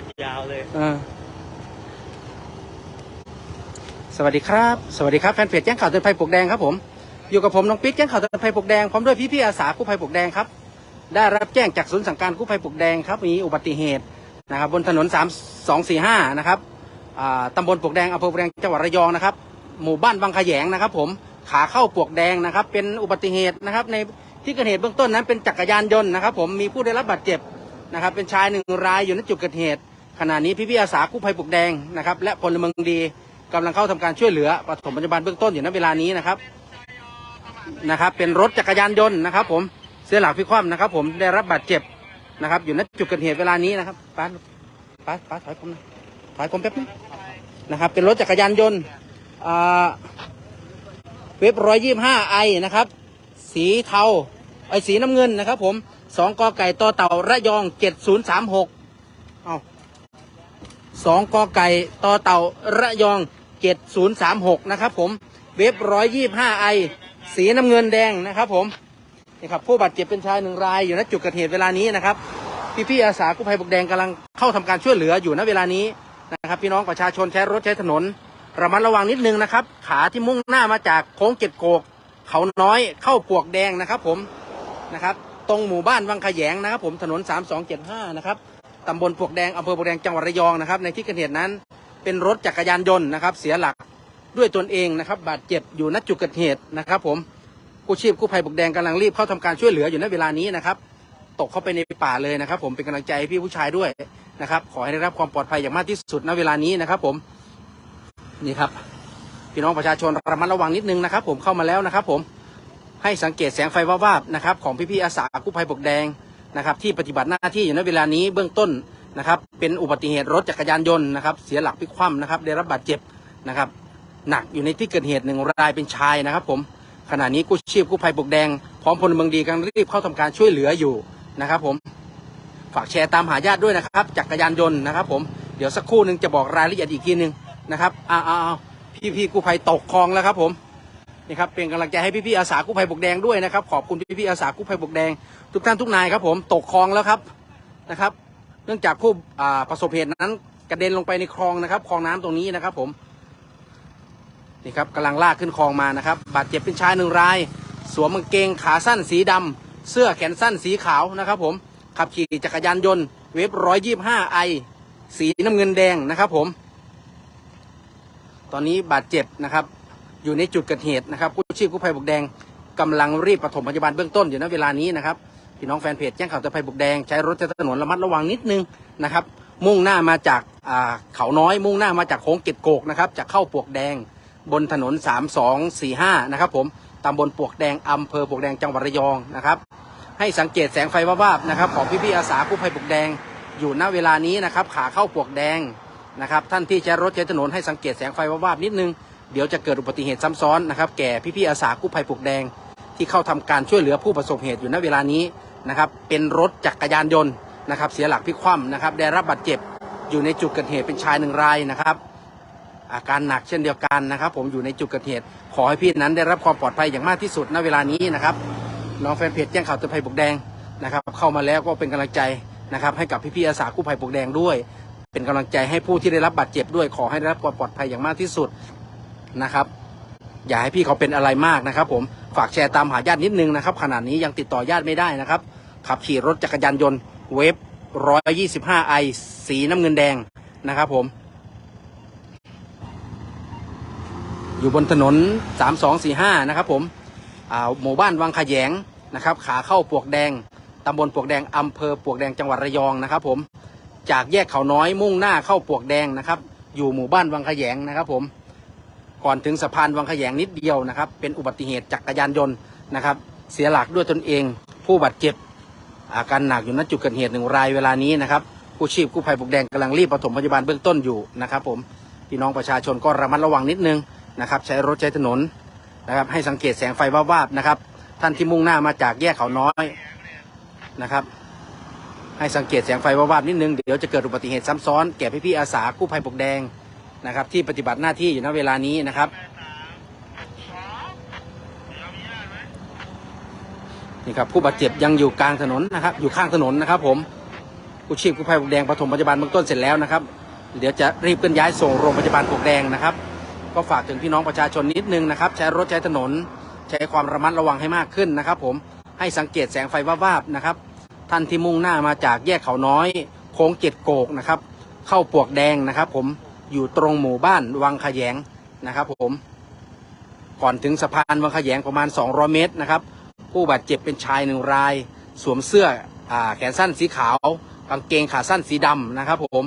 นยาวเลยเออสวัสดีครับ สวัสดีครับแฟนเพจแจ้งข่าวเตือนภัยปลวกแดงครับผม อยู่กับผมน้องปิ๊กแจ้งข่าวเตือนภัยปลวกแดงพร้อมด้วยพี่ๆอาสากู้ภัยปลวกแดงครับ ได้รับแจ้งจากศูนย์สั่งการกู้ภัยปลวกแดงครับมีอุบัติเหตุนะครับ บนถนน3 2 4 5นะครับตำบลปลวกแดงอำเภอปลวกแดงจังหวัดระยองนะครับ หมู่บ้านบางขยงนะครับ ผม ขาเข้าปลวกแดงนะครับ เป็นอุบัติเหตุนะครับ ในที่เกิดเหตุเบื้องต้นนั้นเป็นจักรยานยนต์นะครับ ผม มีผู้ได้รับบาดเจ็บ นะครับ เป็นชายหนึ่งรายอยู่ณจุดเกิดเหตุ ขณะนี้พี่ๆอาสากู้ภัยปลวกแดงนะครับ และพลเมืองดีกำลังเข้าทำการช่วยเหลือปฐมพยาบาลเบื้องต้นอยู่ณเวลานี้นะครับนะครับ เป็นรถจักรยานยนต์นะครับ ผมเสียหลักพลิกคว่ำนะครับ ผมได้รับบาดเจ็บนะครับ อยู่ณจุดเกิดเหตุเวลานี้นะครับป้าป้าป้าถอยผมนะถอยผมแป๊บนึงนะครับ เป็นรถจักรยานยนต์อ่าเว็บร้อยยี่ห้าไอนะครับ สีเทาไอสีน้ำเงินนะครับ ผม สองกอไก่ต่อเต่าระยองเจ็ดศูนย์สามหกเอาสองกอไก่ต่อเต่าระยองเจ็ดศูนย์สามหกนะครับผมเว็บร้อยยี่ห้าไอสีน้ำเงินแดงนะครับผมนี่ครับผู้บาดเจ็บเป็นชายหนึ่งรายอยู่ณจุดเกิดเหตุเวลานี้นะครับพี่พี่ๆอาสากู้ภัยบกแดงกำลังเข้าทำการช่วยเหลืออยู่ณเวลานี้นะครับ พี่น้องประชาชนใช้รถใช้ถนนระมัดระวังนิดนึงนะครับ ขาที่มุ่งหน้ามาจากโค้งเจ็ดโกก เขาน้อยเข้าปวกแดงนะครับผมนะครับ ตรงหมู่บ้านวังขยงนะครับ ผมถนนสามสองเจ็ดห้านะครับตำบลปวกแดงอำเภอปวกแดงจังหวัดระยองนะครับ ในที่เกิดเหตุนั้นเป็นรถจักรยานยนต์นะครับ เสียหลักด้วยตนเองนะครับ บาดเจ็บอยู่ณจุดเกิดเหตุนะครับ ผมกู้ชีพกู้ภัยปวกแดงกำลังรีบเข้าทำการช่วยเหลืออยู่ณเวลานี้นะครับ ตกเข้าไปในป่าเลยนะครับ ผมเป็นกำลังใจให้พี่ผู้ชายด้วยนะครับ ขอให้ได้รับความปลอดภัยอย่างมากที่สุดณเวลานี้นะครับ ผมนี่ครับพี่น้องประชาชนระมัดระวังนิดนึงนะครับ ผมเข้ามาแล้วนะครับ ผม ให้สังเกตแสงไฟวาบๆนะครับของพี่ๆอาสากู้ภัยปลวกแดงนะครับที่ปฏิบัติหน้าที่อยู่ในเวลานี้เบื้องต้นนะครับเป็นอุบัติเหตุรถจักรยานยนต์นะครับเสียหลักพลิกคว่ำนะครับได้รับบาดเจ็บนะครับหนักอยู่ในที่เกิดเหตุหนึ่งรายเป็นชายนะครับผมขณะนี้กู้ชีพกู้ภัยปลวกแดง พร้อมพลเมืองดีกำลังรีบเข้าทำการช่วยเหลืออยู่นะครับผมฝากแชร์ตามหาญาติด้วยนะครับจักรยานยนต์นะครับผมเดี๋ยวสักครู่หนึ่งจะบอกรายละเอียดอีกทีหนึ่งนะครับอ้าวพี่พี่ๆกู้ภัยตกคลองแล้วครับผม นี่ครับเป็นกำลังใจให้พี่ๆอาสากู้ภัยบกแดงด้วยนะครับ ขอบคุณพี่ๆอาสากู้ภัยบกแดง ทุกท่านทุกนายครับ ผมตกคลองแล้วครับนะครับ เนื่องจากผู้ประสบเหตุนั้นกระเด็นลงไปในคลองนะครับคลองน้ำตรงนี้นะครับ ผมนี่ครับกำลังลากขึ้นคลองมานะครับ บาดเจ็บเป็นชายหนึ่งราย สวมกางเกงขาสั้นสีดำเสื้อแขนสั้นสีขาวนะครับ ผมขับขี่จักรยานยนต์เวฟร้อยยี่ห้าไอสีน้ำเงินแดงนะครับ ผม ตอนนี้บาดเจ็บนะครับ อยู่ในจุดเกิดเหตุนะครับกู้ชีพกู้ภัยบุกแดงกำลังรีบปฐมพยาบาลเบื้องต้นอยู่ณเวลานี้นะครับพี่น้องแฟนเพจแจ้งข่าวตือนภัยบกแดงใช้รถใช้ถนนระมัดระวังนิดนึงนะครับ มุ่งหน้ามาจากเขาน้อย มุ่งหน้ามาจากโค้งเกตโกกนะครับจะเข้าปวกแดงบนถนน 3245 นะครับผมตำบลปวกแดงอำเภอปวกแดงจังหวัดระยองนะครับให้สังเกตแสงไฟวาบๆนะครับของพี่ๆอาสากู้ภัยปวกแดงอยู่ณเวลานี้นะครับขาเข้าปวกแดงนะครับท่านที่ใช้รถใช้ถนนให้สังเกตแสงไฟวาบๆนิดนึง เดี๋ยวจะเกิดอุบัติเหตุซ้ำซ้อนนะครับ แก่พี่ๆอาสากู้ภัยปลวกแดง ที่เข้าทำการช่วยเหลือผู้ประสบเหตุอยู่ณเวลานี้นะครับ เป็นรถจักรยานยนต์นะครับ เสียหลักพลิกคว่ำนะครับ ได้รับบาดเจ็บอยู่ในจุดเกิดเหตุเป็นชายหนึ่งรายนะครับ อาการหนักเช่นเดียวกันนะครับ ผมอยู่ในจุดเกิดเหตุ ขอให้พี่นั้นได้รับความปลอดภัยอย่างมากที่สุดณเวลานี้นะครับน้องแฟนเพจแจ้งข่าวเตือนภัยปลวกแดงนะครับ เข้ามาแล้วก็เป็นกำลังใจนะครับ ให้กับพี่ๆอาสากู้ภัยปลวกแดงด้วย เป็นกำลังใจให้ผู้ที่ได้รับบาดเจ็บด้วยขอให้ได้รับความปลอดภัยอย่างมากที่สุด นะครับ อย่าให้พี่เขาเป็นอะไรมากนะครับ ผมฝากแชร์ตามหาญาตินิดนึงนะครับขณะนี้ยังติดต่อญาติไม่ได้นะครับ ขับขี่รถจักรยานยนต์เวฟร้อยยี่สิบห้าไอสีน้ำเงินแดงนะครับผม อยู่บนถนนสามสองสี่ห้านะครับผมหมู่บ้านวังขยงนะครับ ขาเข้าปวกแดงตำบลปวกแดงอำเภอปวกแดงจังหวัดระยองนะครับ ผมจากแยกเขาน้อยมุ่งหน้าเข้าปวกแดงนะครับ อยู่หมู่บ้านวังขยงนะครับ ผม ก่อนถึงสะพานวังขยงนิดเดียวนะครับ เป็นอุบัติเหตุจักรยานยนต์นะครับ เสียหลักด้วยตนเอง ผู้บาดเจ็บอาการหนักอยู่ณจุดเกิดเหตุหนึ่งรายเวลานี้นะครับกู้ชีพกู้ภัยปกแดงกำลังรีบปฐมพยาบาลเบื้องต้นอยู่นะครับ ผมพี่น้องประชาชนก็ระมัดระวังนิดนึงนะครับ ใช้รถใช้ถนนนะครับให้สังเกตแสงไฟวาบๆนะครับ ท่านที่มุ่งหน้ามาจากแยกเขาน้อยนะครับ ให้สังเกตแสงไฟวาบๆนิดนึงเดี๋ยวจะเกิดอุบัติเหตุซ้ำซ้อนแก่พี่ๆอาสากู้ภัยปกแดง นะครับ ที่ปฏิบัติหน้าที่อยู่ณเวลานี้นะครับนี่ครับผู้บาดเจ็บยังอยู่กลางถนนนะครับ อยู่ข้างถนนนะครับ ผมกู้ชีพกู้ภัยปลวกแดงปฐมพยาบาลเบื้องต้นเสร็จแล้วนะครับ เดี๋ยวจะรีบเคลื่อนย้ายส่งโรงพยาบาลปลวกแดงนะครับ ก็ฝากถึงพี่น้องประชาชนนิดนึงนะครับ ใช้รถใช้ถนน ใช้ความระมัดระวังให้มากขึ้นนะครับ ผมให้สังเกตแสงไฟวาบๆนะครับท่านที่มุ่งหน้ามาจากแยกเขาน้อย โค้งเจ็ดโกกนะครับ เข้าปลวกแดงนะครับ ผม อยู่ตรงหมู่บ้านวังขยงนะครับผม ก่อนถึงสะพานวังขยงประมาณ 200 เมตรนะครับ ผู้บาดเจ็บเป็นชายหนึ่งราย สวมเสื้ออแขนสั้นสีขาวกางเกงขาสั้นสีดำนะครับผม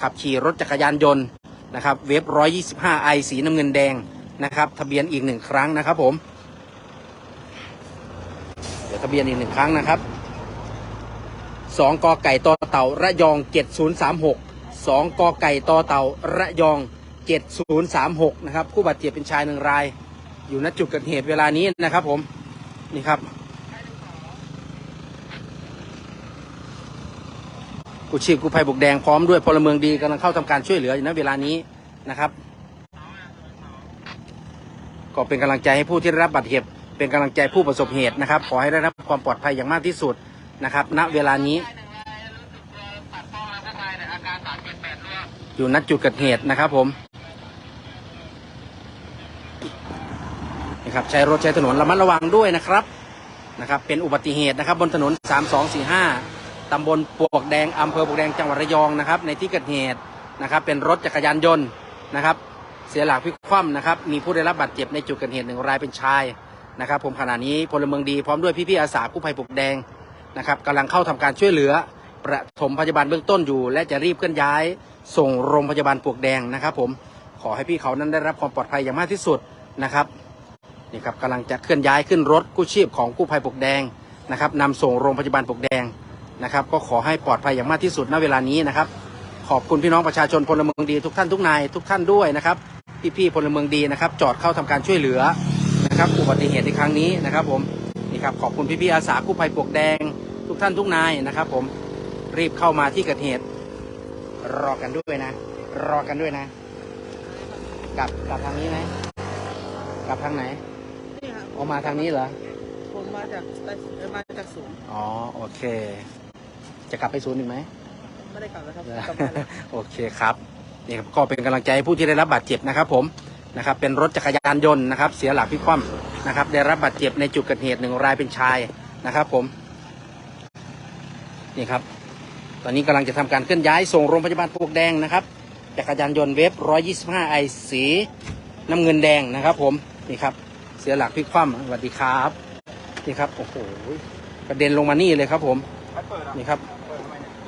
ขับขี่รถจักรยานยนต์นะครับ เวฟ125ไอสีน้ำเงินแดงนะครับ ทะเบียนอีกหนึ่งครั้งนะครับผม เดี๋ยวทะเบียนอีกหนึ่งครั้งนะครับสองกอไก่ต่อเต่าระยองเจ็ดศูนย์สามหกอไก่ต่อเต่าระยองเจ็ดศูนย์สามหกนะครับ ผู้บาดเจ็บเป็นชายหนึ่งราย อยู่ณจุดเกิดเหตุเวลานี้นะครับผม นี่ครับ กู้ชีพกู้ภัยบุกแดงพร้อมด้วยพลเมืองดีกำลังเข้าทำการช่วยเหลืออยู่ณเวลานี้นะครับ ก็เป็นกำลังใจให้ผู้ที่ได้รับบาดเจ็บ เป็นกำลังใจผู้ประสบเหตุนะครับ ขอให้ได้รับความปลอดภัยอย่างมากที่สุดนะครับ ณ เวลานี้ อยู่ณจุดเกิดเหตุนะครับผมนะครับใช้รถใช้ถนนระมัดระวังด้วยนะครับนะครับ เป็นอุบัติเหตุนะครับ บนถนน 3245 ตำบลปวกแดงอำเภอปวกแดงจังหวัดระยองนะครับ ในที่เกิดเหตุนะครับ เป็นรถจักรยานยนต์นะครับ เสียหลักพลิกคว่ำนะครับ มีผู้ได้รับบาดเจ็บในจุดเกิดเหตุหนึ่งรายเป็นชายนะครับ ผมขณะนี้พลเมืองดีพร้อมด้วยพี่ๆอาสากู้ภัยปวกแดงนะครับกำลังเข้าทำการช่วยเหลือ ประถมพยาบาลเบื้องต้นอยู่ และจะรีบเคลื่อนย้าย ส่งโรงพยาบาลปวกแดงนะครับ ผมขอให้พี่เขานั้นได้รับความปลอดภัยอย่างมากที่สุดนะครับนี่ครับกำลังจะเคลื่อนย้ายขึ้นรถกู้ชีพของกู้ภัยปวกแดงนะครับนำส่งโรงพยาบาลปวกแดงนะครับ ก็ขอให้ปลอดภัยอย่างมากที่สุดณเวลานี้นะครับ ขอบคุณพี่น้องประชาชนพลเมืองดีทุกท่านทุกนายทุกท่านด้วยนะครับพี่ๆพลเมืองดีนะครับ จอดเข้าทำการช่วยเหลือนะครับอุบัติเหตุในครั้งนี้นะครับ ผมนี่ครับขอบคุณพี่ๆอาสากู้ภัยปวกแดง ทุกท่านทุกนายนะครับ ผม รีบเข้ามาที่เกิดเหตุ รอกันด้วยนะ รอกันด้วยนะ กลับกลับทางนี้ไหมกลับทางไหนนี่ครับออกมาทางนี้เหรอ ผมมาจากใต้เอ่อมาจากศูนย์อ๋อโอเค จะกลับไปศูนย์อีกไหม ไม่ได้กลับแล้วครับกลับมาแล้ว โอเคครับนี่ครับก็เป็นกำลังใจให้ผู้ที่ได้รับบาดเจ็บนะครับผมนะครับเป็นรถจักรยานยนต์นะครับ เสียหลักพลิกคว่ำนะครับ ได้รับบาดเจ็บในจุดเกิดเหตุหนึ่งรายเป็นชายนะครับผมนี่ครับ ตอนนี้กำลังจะทำการเคลื่อนย้ายส่งโรงพยาบาลปลวกแดงนะครับจักรยานยนต์เวฟ125ไอสีน้ำเงินแดงนะครับ ผมนี่ครับ เสียหลักพลิกคว่ำสวัสดีครับนี่ครับโอ้โหกระเด็นลงมานี่เลยครับ ผมนี่ครับ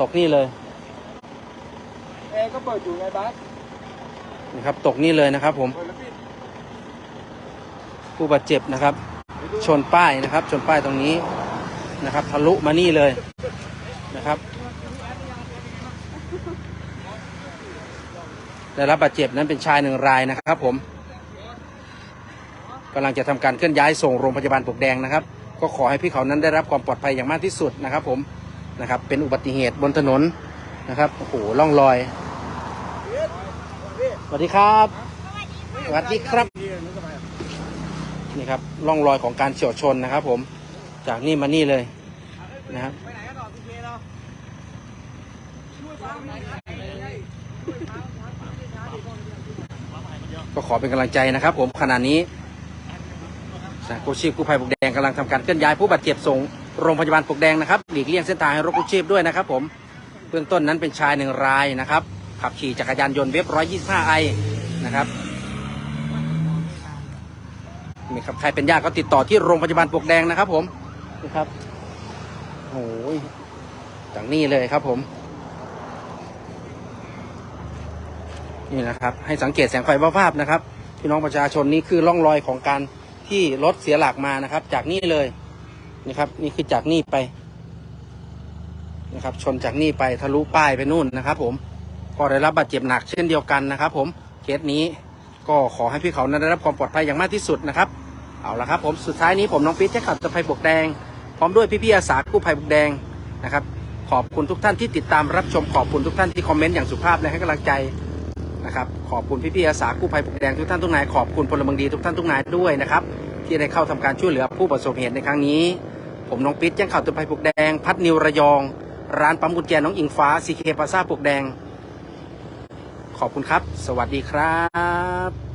ตกนี่เลยแอร์ก็เปิดอยู่ไงบัสนี่ครับ ตกนี่เลยนะครับ ผมเปิดแล้วปิดผู้บาดเจ็บนะครับ ชนป้ายนะครับ ชนป้ายตรงนี้นะครับ ทะลุมานี่เลยนะครับ ได้รับบาดเจ็บนั้นเป็นชายหนึ่งรายนะครับผมกำลังจะทำการเคลื่อนย้ายส่งโรงพยาบาลปลวกแดงนะครับ ก็ขอให้พี่เขานั้นได้รับความปลอดภัยอย่างมากที่สุดนะครับ ผมนะครับ เป็นอุบัติเหตุบนถนนนะครับโอ้โหล่องรอยสวัสดีครับสวัสดีครับนี่ครับร่องรอยของการเฉียวชนนะครับ ผมจากนี่มานี่เลยนะครับ ก็ขอเป็นกำลังใจนะครับ ผมขณะนี้สายกู้ชีพกู้ภัยปกแดงกำลังทำการเคลื่อนย้ายผู้บาดเจ็บส่งโรงพยาบาลปกแดงนะครับหลีกเลี่ยงเส้นทางให้รถกู้ชีพด้วยนะครับ ผมเบื้องต้นนั้นเป็นชายหนึ่งรายนะครับ ขับขี่จักรยานยนต์เว็บ125ไอนะครับนี่ครับใครเป็นญาติก็ติดต่อที่โรงพยาบาลปกแดงนะครับ ผมนี่ครับโอ้ยจากนี่เลยครับผม นี่นะครับ ให้สังเกตแสงไฟวาบๆนะครับ พี่น้องประชาชนนี่คือร่องรอยของการที่รถเสียหลักมานะครับ จากนี่เลยนี่ครับ นี่คือจากนี่ไปนะครับ ชนจากนี่ไปทะลุป้ายไปนู่นนะครับ ผมก็ได้รับบาดเจ็บหนักเช่นเดียวกันนะครับ ผมเคสนี้ก็ขอให้พี่เขานั้นได้รับความปลอดภัยอย่างมากที่สุดนะครับเอาละครับผมสุดท้ายนี้ผมน้องปิ๊ดแจ็คขับตะไคร่ปลวกแดง พร้อมด้วยพี่ๆอาสากู้ภัยปลวกแดงนะครับ ขอบคุณทุกท่านที่ติดตามรับชมขอบคุณทุกท่านที่คอมเมนต์อย่างสุภาพและให้กำลังใจ นะครับขอบคุณพี่ๆอาสากู้ภัยปกแดงทุกท่านทุกนายขอบคุณพลเมืองดีทุกท่านทุกนายด้วยนะครับที่ได้เข้าทำการช่วยเหลือผู้ประสบเหตุในครั้งนี้ ผมน้องปิ๊ดแจ้งข่าวตุนภัยปกแดง พัดนิวระยอง ร้านปั๊มกุญแจน้องอิงฟ้าซีเคปาซาปกแดง ขอบคุณครับ สวัสดีครับ